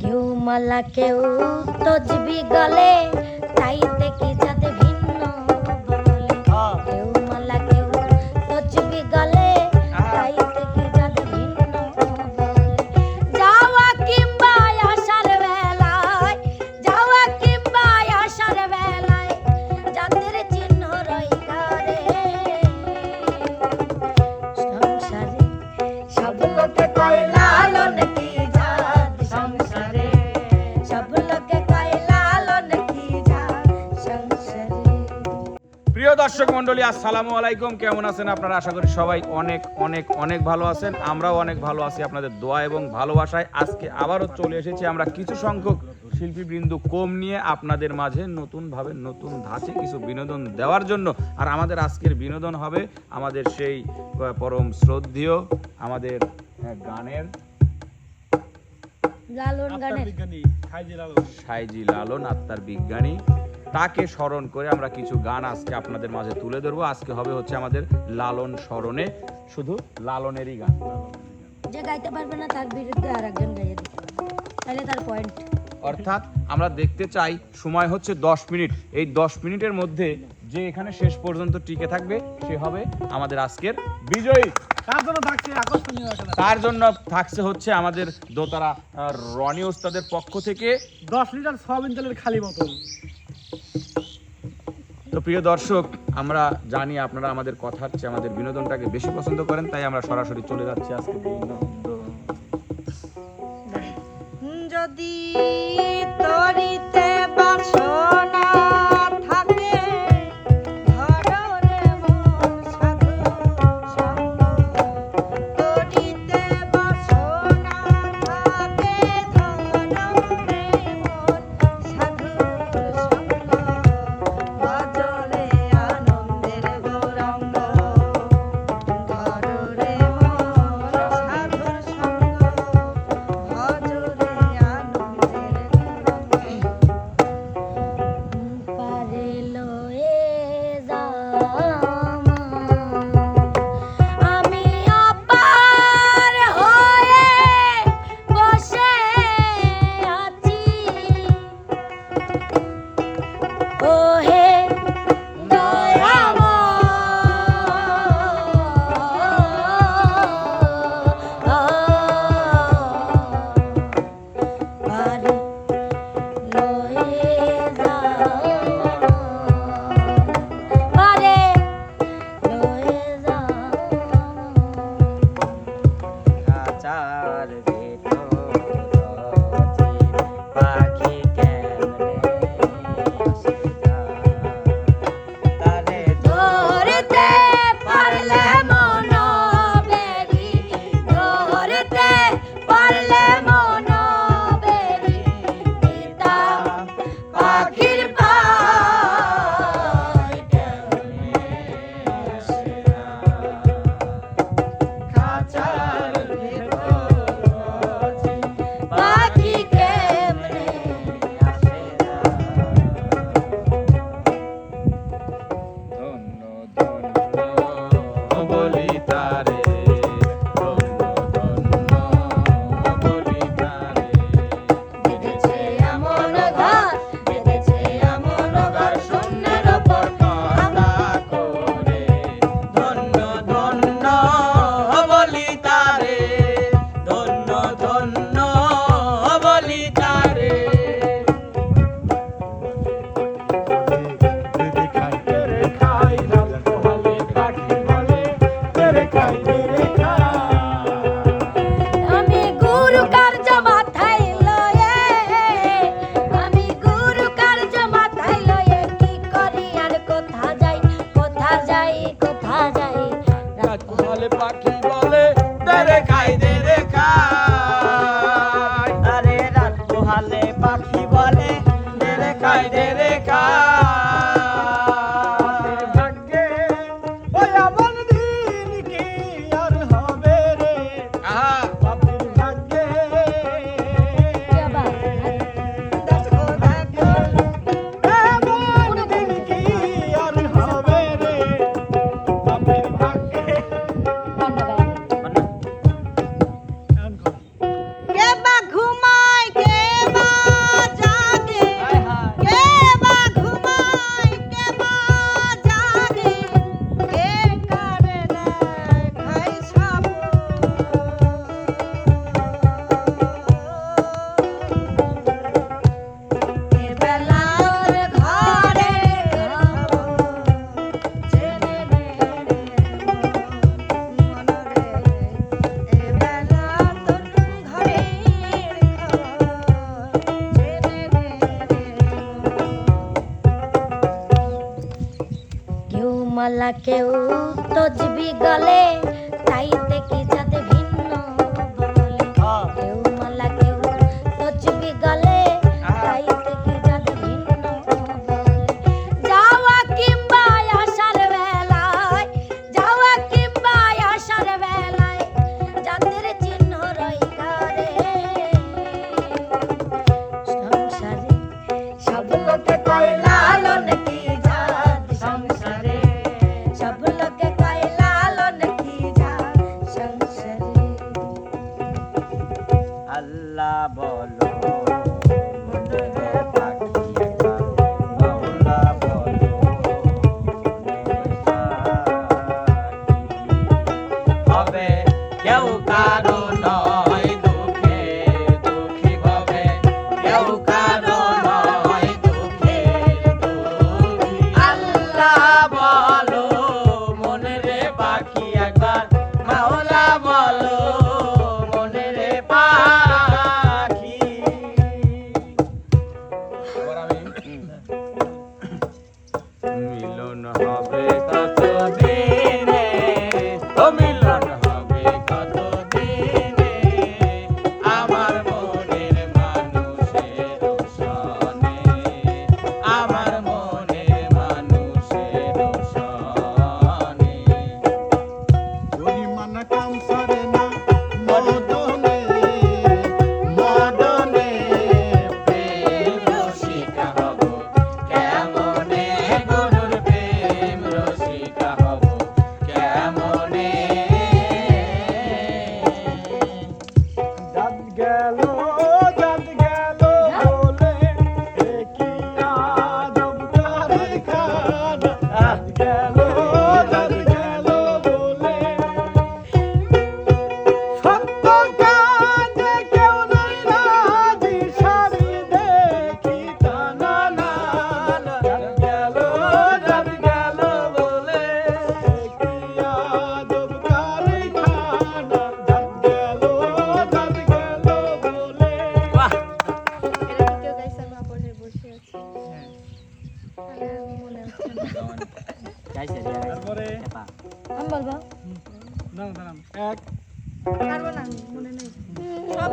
কেউ মালা, কেউ তজবি গলে চাইতে কি যাতে ভিন্ন বলে কেউ মালা, কেউ তজবি গলে চাইতে কি যাতে ভিন্ন যাওয়া কিংবা আসার বেলায়, যাওয়া কিংবা আসার বেলায় যাদের চিহ্ন রই করে সংসারে সব লোকে কয় লালন মন্ডলী আসসালামু আলাইকুম। কেমন আছেন আপনারা? আশা করি সবাই অনেক অনেক অনেক ভালো আছেন। আমরাও অনেক ভালো আছি আপনাদের দোয়া এবং ভালোবাসায়। আজকে আবারও চলে এসেছি আমরা কিছু সংখ্যক শিল্পীবৃন্দ কম নিয়ে আপনাদের মাঝে নতুনভাবে নতুন ধাঁচে কিছু বিনোদন দেওয়ার জন্য। আর আমাদের আজকের বিনোদন হবে আমাদের সেই পরম শ্রদ্ধেয় আমাদের গানের। লালন গানের। বিজ্ঞানী সাইজি লালন আত্মার বিজ্ঞানী। তাকে স্মরণ করে আমরা কিছু গান আজকে আপনাদের মাঝে তুলে ধরবো। আজকে হবে হচ্ছে আমাদের লালন স্মরণে শুধু লালনেরই গান। যে গাইতে পারবে না তার বিরুদ্ধে আর একজন গাইয়ে দিতে তাহলে তার পয়েন্ট অর্থাৎ আমরা দেখতে চাই সময় হচ্ছে দশ মিনিট। এই দশ মিনিটের মধ্যে যে এখানে শেষ পর্যন্ত টিকে থাকবে সে হবে আমাদের আজকের বিজয়ী। তার জন্য থাকছে আকর্ষণীয় তার জন্য থাকছে হচ্ছে আমাদের দোতারা রনি ওস্তাদের পক্ষ থেকে? দশ লিটার সয়াবিন তেলের খালি বোতল। তো প্রিয় দর্শক, আমরা জানি আপনারা আমাদের কথার চেয়ে আমাদের বিনোদনটাকে বেশি পছন্দ করেন, তাই আমরা সরাসরি চলে যাচ্ছি আজকে যদি তরিতে বাসনা I did it. মালা কেউ তজবি গালে কেউ কারও নয় দুঃখে, দুঃখী হবে কেউ কারও নয় দুঃখে আল্লাহ বলো, মনে পাখি একবার। মাওলা বলো, মনে পাখি। মিলন হবে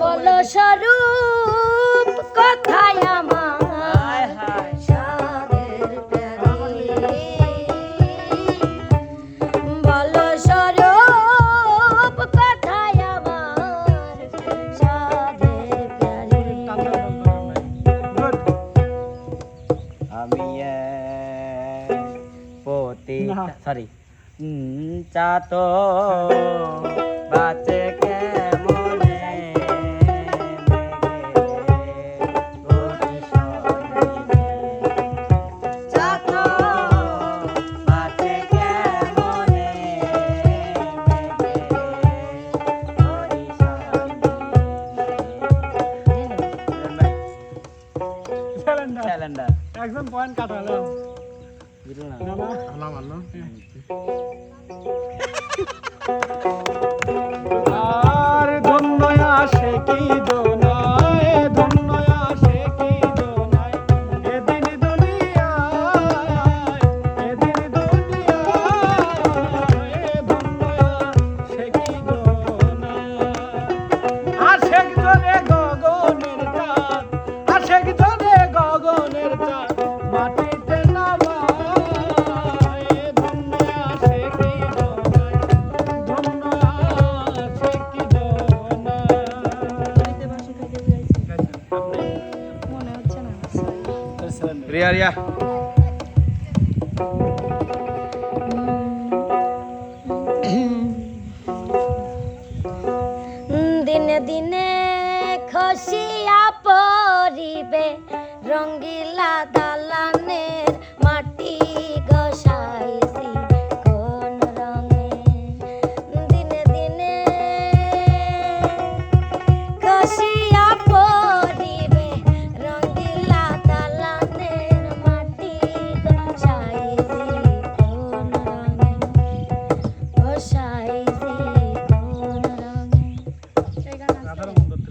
বলো স্বরূপ কথায় আমার বলো স্বরূপ কথায় আমি সরি সালাম আল্লাহ আর ধন্য আসে কি দোন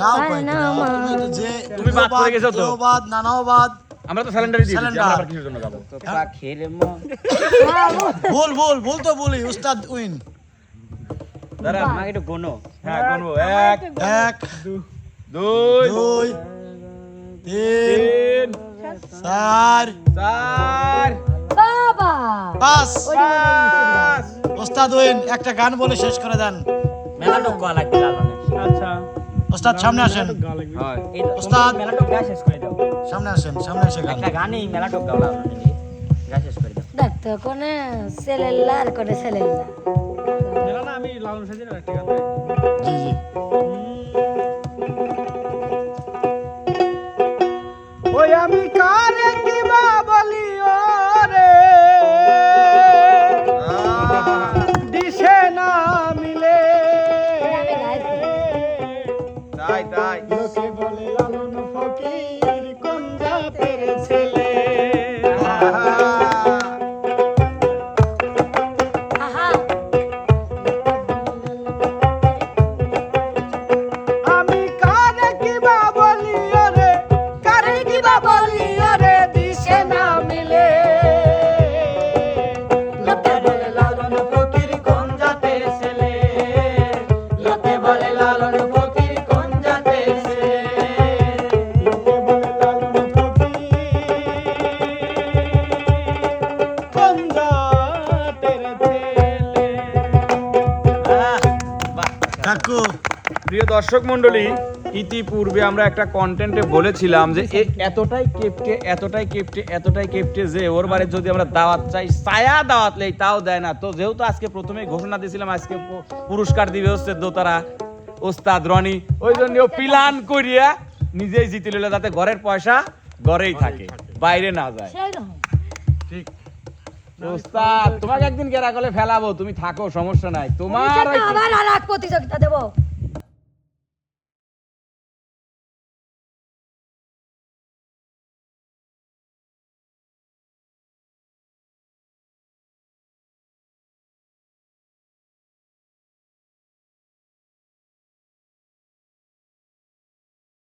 গাও। তুমি তো যে তুমি বাদ করে গেছো তো। বাদ নানাও বাদ আমরা তো স্যালেন্ডারই। আমরা আবার জন্য গাবো পাখির মন। বল বল বল তো বলি উস্তাদ উইন। দাঁড়ান আমাকে একটু গোনো। হ্যাঁ গুনবো এক এক দুই দুই তিন তিন চার চার। বাবা! পাঁচ। পাঁচ। ওস্তাদ উইন একটা গান বলে শেষ করে দেন। মেলাটুক গা লাগবে লালনের আচ্ছা। ওস্তাদ সামনে আসেন। হয়। এই তো ওস্তাদ। মেলাটুক গা শেষ করে দাও। সামনে আসেন সামনে এসে গান। একটা গানই মেলাটুক গাও শেষ করে দাও। দেখতো কোনে সেলেল্লা আর কোনে সেলেল্লা মেলা না আমি লালন সাজির একটা গান গাই। প্রিয় দর্শক মন্ডলী ইতিপূর্বে আমরা একটা কন্টেন্টে বলেছিলাম যে এতটাই কেপটে এতটাই কেপটে এতটাই কেপটে যে ওর বাড়ি যদি আমরা দাওয়াত চাই ছায়া দাওয়াত লেই তাও দেয় না। তো যেহেতু আজকে প্রথমে ঘোষণা দিয়েছিলাম আজকে পুরস্কার দিবে হচ্ছে দোতারা ওস্তাদ রনি ওই জন্য ও প্ল্যান করিয়া নিজেই জিতে নিল যাতে ঘরের পয়সা ঘরেই থাকে বাইরে না যায়। রকম। ওস্তাদ তোমাকে একদিন কেরা করে ফেলাবো তুমি থাকো সমস্যা নাই। তোমার আবার আর এক প্রতিযোগিতা দেবো।